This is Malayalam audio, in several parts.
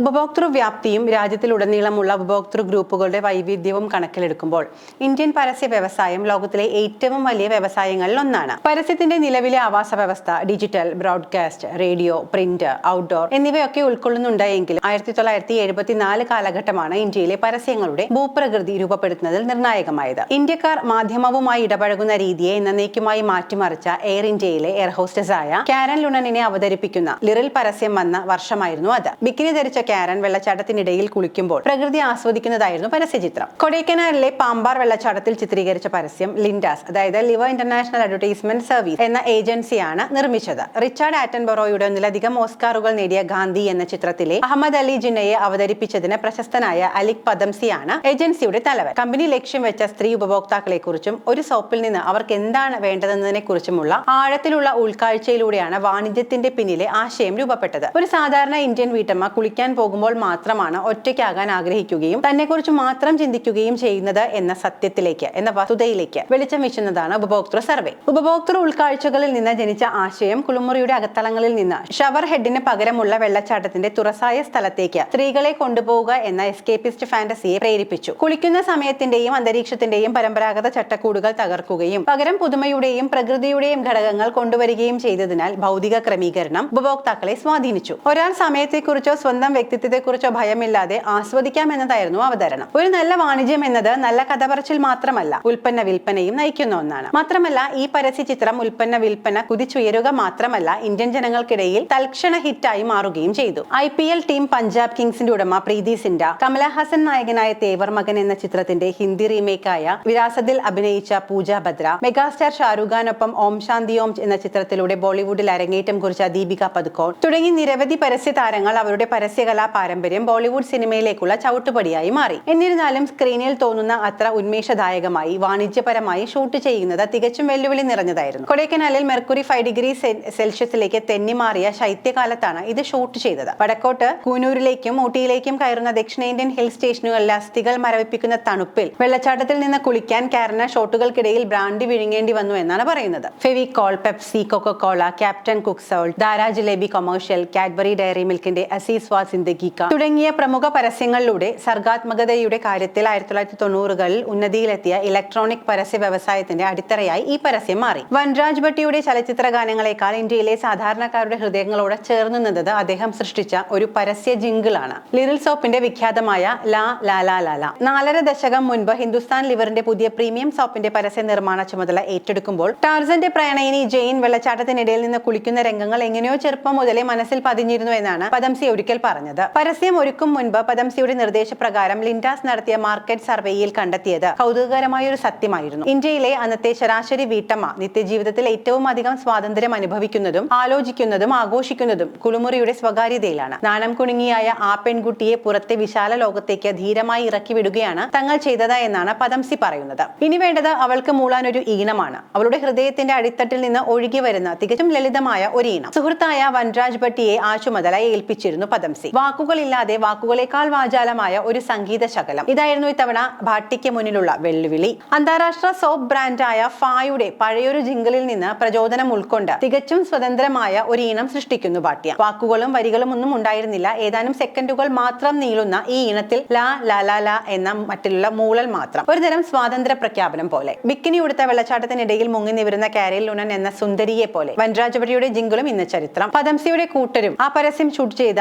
ഉപഭോക്തൃ വ്യാപ്തിയും രാജ്യത്തിലുടനീളമുള്ള ഉപഭോക്തൃ ഗ്രൂപ്പുകളുടെ വൈവിധ്യവും കണക്കിലെടുക്കുമ്പോൾ ഇന്ത്യൻ പരസ്യ വ്യവസായം ലോകത്തിലെ ഏറ്റവും വലിയ വ്യവസായങ്ങളിൽ ഒന്നാണ്. പരസ്യത്തിന്റെ നിലവിലെ ആവാസ വ്യവസ്ഥ digital broadcast radio print outdoor എന്നിവയൊക്കെ ഉൾക്കൊള്ളുന്നുണ്ടെങ്കിലും ആയിരത്തി തൊള്ളായിരത്തി എഴുപത്തിനാല് കാലഘട്ടമാണ് ഇന്ത്യയിലെ പരസ്യങ്ങളുടെ ഭൂപ്രകൃതി രൂപപ്പെടുത്തുന്നതിൽ നിർണായകമായത്. ഇന്ത്യക്കാർ മാധ്യമവുമായി ഇടപഴകുന്ന രീതിയെ എന്നേക്കുമായി മാറ്റിമറിച്ച എയർ ഇന്ത്യയിലെ എയർ ഹോസ്റ്റസ് ആയ കാരൻ ലുണനെ അവതരിപ്പിക്കുന്ന ലിറിൽ പരസ്യം വന്ന വർഷമായിരുന്നു അത്. ബിക്കിനി ധരിച്ച കാരൻ വെള്ളച്ചാട്ടത്തിനിടയിൽ കുളിക്കുമ്പോൾ പ്രകൃതി ആസ്വദിക്കുന്നതായിരുന്നു പരസ്യചിത്രം. കൊടൈക്കനാലിലെ പാമ്പാർ വെള്ളച്ചാട്ടത്തിൽ ചിത്രീകരിച്ച പരസ്യം ലിൻഡാസ് അതായത് ലിവ ഇന്റർനാഷണൽ അഡ്വർടൈസ്മെന്റ് സർവീസ് എന്ന ഏജൻസിയാണ് നിർമ്മിച്ചത്. റിച്ചാർഡ് ആറ്റൻബറോയുടെ ഒന്നിലധികം ഓസ്കാറുകൾ നേടിയ ഗാന്ധി എന്ന ചിത്രത്തിലെ അഹമ്മദ് അലി ജിന്നയെ അവതരിപ്പിച്ചതിന് പ്രശസ്തനായ അലിക് പദംസിയാണ് ഏജൻസിയുടെ തലവൻ. കമ്പനി ലക്ഷ്യം വെച്ച സ്ത്രീ ഉപഭോക്താക്കളെ കുറിച്ചും ഒരു സോപ്പിൽ നിന്ന് അവർക്ക് എന്താണ് വേണ്ടതെന്നതിനെ കുറിച്ചുമുള്ള ആഴത്തിലുള്ള ഉൾക്കാഴ്ചയിലൂടെയാണ് വാണിജ്യത്തിന്റെ പിന്നിലെ ആശയം രൂപപ്പെട്ടത്. ഒരു സാധാരണ ഇന്ത്യൻ വീട്ടമ്മ കുളിക്കാൻ പോകുമ്പോൾ മാത്രമാണ് ഒറ്റയ്ക്കാകാൻ ആഗ്രഹിക്കുകയും തന്നെക്കുറിച്ച് മാത്രം ചിന്തിക്കുകയും ചെയ്യുന്നത് എന്ന സത്യത്തിലേക്ക് എന്ന വസ്തുതയിലേക്ക് വെളിച്ചം വീശുന്നതാണ് ഉപഭോക്തൃ സർവേ. ഉപഭോക്തൃ ഉൾക്കാഴ്ചകളിൽ നിന്ന് ജനിച്ച ആശയം കുളിമുറിയുടെ അകത്തളങ്ങളിൽ നിന്ന് ഷവർ ഹെഡിന് പകരമുള്ള വെള്ളച്ചാട്ടത്തിന്റെ തുറസായ സ്ഥലത്തേക്ക് സ്ത്രീകളെ കൊണ്ടുപോവുക എന്ന എസ്കേപ്പിസ്റ്റ് ഫാന്റസിയെ പ്രേരിപ്പിച്ചു. കുളിക്കുന്ന സമയത്തിന്റെയും അന്തരീക്ഷത്തിന്റെയും പരമ്പരാഗത ചട്ടക്കൂടുകൾ തകർക്കുകയും പകരം പുതുമയുടെയും പ്രകൃതിയുടെയും ഘടകങ്ങൾ കൊണ്ടുവരികയും ചെയ്തതിനാൽ ഭൗതിക ക്രമീകരണം ഉപഭോക്താക്കളെ സ്വാധീനിച്ചു. ഒരാൾ സമയത്തെക്കുറിച്ചോ സ്വന്തം വ്യക്തിത്വത്തെക്കുറിച്ചോ ഭയമില്ലാതെ ആസ്വദിക്കാം എന്നതായിരുന്നു അവതരണം. ഒരു നല്ല വാണിജ്യം എന്നത് നല്ല കഥപറച്ചിൽ മാത്രമല്ല ഉൽപ്പന്ന വിൽപ്പനയും നയിക്കുന്ന ഒന്നാണ്. മാത്രമല്ല ഈ പരസ്യ ചിത്രം ഉൽപ്പന്ന വിൽപ്പന കുതിച്ചുയരുക മാത്രമല്ല ഇന്ത്യൻ ജനങ്ങൾക്കിടയിൽ തൽക്ഷണ ഹിറ്റായി മാറുകയും ചെയ്തു. I P L team Punjab കിങ്സിന്റെ ഉടമ പ്രീതി സിൻഡ കമലഹാസൻ നായകനായ തേവർ മകൻ എന്ന ചിത്രത്തിന്റെ ഹിന്ദി റീമേക്കായ വിരാസത്തിൽ അഭിനയിച്ച പൂജ ഭദ്ര മെഗാസ്റ്റാർ ഷാരൂഖ് ഖാനൊപ്പം ഓം ശാന്തി ഓം എന്ന ചിത്രത്തിലൂടെ ബോളിവുഡിൽ അരങ്ങേറ്റം കുറിച്ച ദീപിക പദുക്കോൺ തുടങ്ങി നിരവധി പരസ്യ താരങ്ങൾ അവരുടെ പരസ്യകലാ പാരമ്പര്യം ബോളിവുഡ് സിനിമയിലേക്കുള്ള ചവിട്ടുപടിയായി മാറി. എന്നിരുന്നാലും സ്ക്രീനിൽ തോന്നുന്ന അത്ര ഉന്മേഷദായകമായി വാണിജ്യപരമായി ഷൂട്ട് ചെയ്യുന്നത് തികച്ചും വെല്ലുവിളി നിറഞ്ഞതായിരുന്നു. കൊടൈക്കനാലിൽ മെർക്കുറി ഫൈവ് ഡിഗ്രി സെൽഷ്യസിലേക്ക് തെന്നിമാറിയ ശൈത്യകാലത്താണ് ഇത് ഷൂട്ട് ചെയ്തത്. വടക്കോട്ട് കൂനൂരിലേക്കും ഊട്ടിയിലേക്കും കയറുന്ന ദക്ഷിണേന്ത്യൻ ഹിൽ സ്റ്റേഷനുകളിലെ അസ്ഥികൾ മരവിപ്പിക്കുന്ന തണുപ്പിൽ വെള്ളച്ചാട്ടത്തിൽ നിന്ന് കുളിക്കാൻ കയറുന്ന ഷോട്ടുകൾക്കിടയിൽ ബ്രാൻഡി വിഴുങ്ങേണ്ടി വന്നു എന്നാണ് പറയുന്നത്. Fevicol Pepsi Coca Cola captain കുക്സോൾ soul Dhara jalebi commercial Cadbury Dairy മിൽക്കിന്റെ അസീസ് വാ സിന്ദഗിക്ക തുടങ്ങിയ പ്രമുഖ പരസ്യങ്ങളിലൂടെ സർഗാത്മകതയുടെ കാര്യത്തിൽ ആയിരത്തി തൊള്ളായിരത്തി തൊണ്ണൂറുകളിൽ ഉന്നതിയിലെത്തിയ ഇലക്ട്രോണിക് പരസ്യ വ്യവസായത്തിന്റെ അടിത്തറയായി ഈ പരസ്യം മാറി. വൻരാജ് ഭട്ടിയുടെ ചലച്ചിത്ര ഗാനങ്ങളെക്കാൾ ഇന്ത്യയിലെ സാധാരണക്കാരുടെ ഹൃദയങ്ങളോട് ചേർന്ന് നിന്നത് അദ്ദേഹം സൃഷ്ടിച്ച ഒരു പരസ്യ ജിങ്കിളാണ്. ലിറിൽ സോപ്പിന്റെ വിഖ്യാതമായ ലാ ലാ ലാ ലാ നാലര ദശകം മുൻപ് ഹിന്ദുസ്ഥാൻ ലിവറിന്റെ പുതിയ പ്രീമിയം സോപ്പിന്റെ പരസ്യ നിർമ്മാണ ചുമതല ഏറ്റെടുക്കുമ്പോൾ ടാർസന്റെ പ്രണയിനി ജെയിൻ വെള്ളച്ചാട്ടത്തിനിടയിൽ നിന്ന് കുളിക്കുന്ന രംഗങ്ങൾ എങ്ങനെയോ ചെറുപ്പം മുതലേ മനസ്സിൽ പതിഞ്ഞിരുന്നു എന്നാണ് പദംസി ഒരിക്കൽ പറഞ്ഞത്. പരസ്യം ഒരുക്കും മുൻപ് പദംസിയുടെ നിർദ്ദേശപ്രകാരം ലിൻഡാസ് നടത്തിയ മാർക്കറ്റ് സർവേയിൽ കണ്ടെത്തിയത് കൗതുകകരമായ ഒരു സത്യമായിരുന്നു. ഇന്ത്യയിലെ അന്നത്തെ ശരാശരി വീട്ടമ്മ നിത്യജീവിതത്തിൽ ഏറ്റവും അധികം സ്വാതന്ത്ര്യം അനുഭവിക്കുന്നതും ആലോചിക്കുന്നതും ആഘോഷിക്കുന്നതും കുളിമുറിയുടെ സ്വകാര്യതയിലാണ്. നാണം കുണുങ്ങിയായ ആ പെൺകുട്ടിയെ പുറത്തെ വിശാല ലോകത്തേക്ക് ധീരമായി ഇറക്കി വിടുകയാണ് തങ്ങൾ ചെയ്തത് എന്നാണ് പദംസി പറയുന്നത്. ഇനി വേണ്ടത് അവൾക്ക് മൂളാൻ ഒരു ഈണമാണ്. അവളുടെ ഹൃദയത്തിന്റെ അടിത്തട്ടിൽ നിന്ന് ഒഴുകി വരുന്ന തികച്ചും ലളിതമായ ഒരു ഈണം. സുഹൃത്തായ വൻരാജ് ഭട്ടിയെ ആ ചുമതല ഏൽപ്പിച്ചിരുന്നു പദംസി. വാക്കുകളില്ലാതെ വാക്കുകളേക്കാൾ വാചാലമായ ഒരു സംഗീത ശകലം. ഇതായിരുന്നു ഇത്തവണ ഭാട്ടിക്ക് മുന്നിലുള്ള വെല്ലുവിളി. അന്താരാഷ്ട്ര സോപ്പ് ബ്രാൻഡായ ഫായുടെ പഴയൊരു ജിംഗിളിൽ നിന്ന് പ്രചോദനം ഉൾക്കൊണ്ട് തികച്ചും സ്വതന്ത്രമായ ഒരു ഈണം സൃഷ്ടിക്കുന്നു ഭാട്യ വാക്കുകളും വരികളും ഒന്നും ഉണ്ടായിരുന്നില്ല. ഏതാനും സെക്കൻഡുകൾ മാത്രം നീളുന്ന ഈ ഈണത്തിൽ ലാ ലാ ലാ ലാ എന്ന മറ്റുള്ള മൂളൽ മാത്രം. ഒരുതരം സ്വാതന്ത്ര്യ പ്രഖ്യാപനം പോലെ. ബിക്കിനി ഉടുത്ത വെള്ളച്ചാട്ടത്തിനിടയിൽ മുങ്ങി നിവരുന്ന കാരൽ ലുനൻ എന്ന സുന്ദരിയെ പോലെ വൻരാജപടിയുടെ ജിംഗിളും ഇന്ന് ചരിത്രം. പദംസിയുടെ കൂട്ടരും ആ പരസ്യം ഷൂട്ട് ചെയ്ത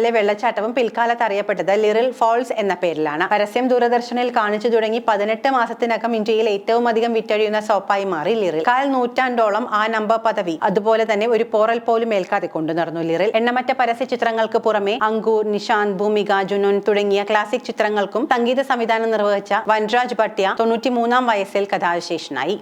കൊടൈക്കനാലിലെ വെള്ളച്ചാട്ടവും പിൽക്കാലത്ത് അറിയപ്പെട്ടത് ലിറിൽ ഫോൾസ് എന്ന പേരിലാണ്. പരസ്യം ദൂരദർശനിൽ കാണിച്ചു തുടങ്ങി പതിനെട്ട് മാസത്തിനകം ഇന്ത്യയിൽ ഏറ്റവും അധികം വിറ്റഴിയുന്ന സോപ്പായി മാറി ലിറിൽ. കാൽ നൂറ്റാണ്ടോളം ആ നമ്പർ പദവി അതുപോലെ തന്നെ ഒരു പോറൽ പോലും ഏൽക്കാതെ കൊണ്ടു നടന്നു ലിറിൽ. എണ്ണമറ്റ പരസ്യ ചിത്രങ്ങൾക്ക് പുറമെ അങ്കൂർ നിഷാന്ത് ഭൂമിക ജുനുൻ തുടങ്ങിയ ക്ലാസിക് ചിത്രങ്ങൾക്കും സംഗീത സംവിധാനം നിർവഹിച്ച വൻരാജ് ഭട്ട്യ തൊണ്ണൂറ്റി മൂന്നാം വയസ്സിൽ കഥാവിശേഷനായി.